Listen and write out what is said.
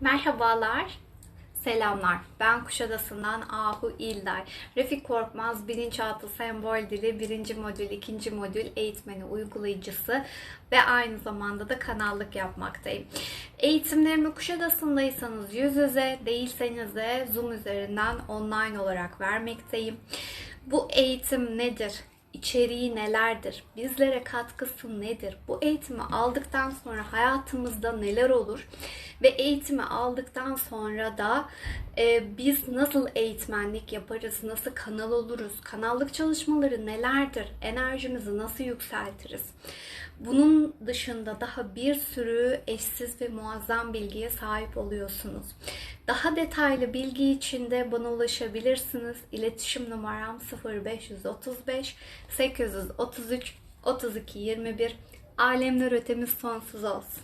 Merhabalar, selamlar. Ben Kuşadası'ndan Ahu İlday. Refik Korkmaz Bilinçaltı Sembol Dili 1. modül, 2. modül eğitmeni, uygulayıcısı ve aynı zamanda da kanallık yapmaktayım. Eğitimlerimi Kuşadası'ndaysanız yüz yüze, değilseniz de Zoom üzerinden online olarak vermekteyim. Bu eğitim nedir? içeriği nelerdir? Bizlere katkısı nedir? Bu eğitimi aldıktan sonra hayatımızda neler olur? Ve eğitimi aldıktan sonra da e, biz nasıl eğitmenlik yaparız? Nasıl kanal oluruz? Kanallık çalışmaları nelerdir? Enerjimizi nasıl yükseltiriz? Bunun dışında daha bir sürü eşsiz ve muazzam bilgiye sahip oluyorsunuz. Daha detaylı bilgi için de bana ulaşabilirsiniz. İletişim numaram 0535 833 32 21. Alemler ötemiz sonsuz olsun.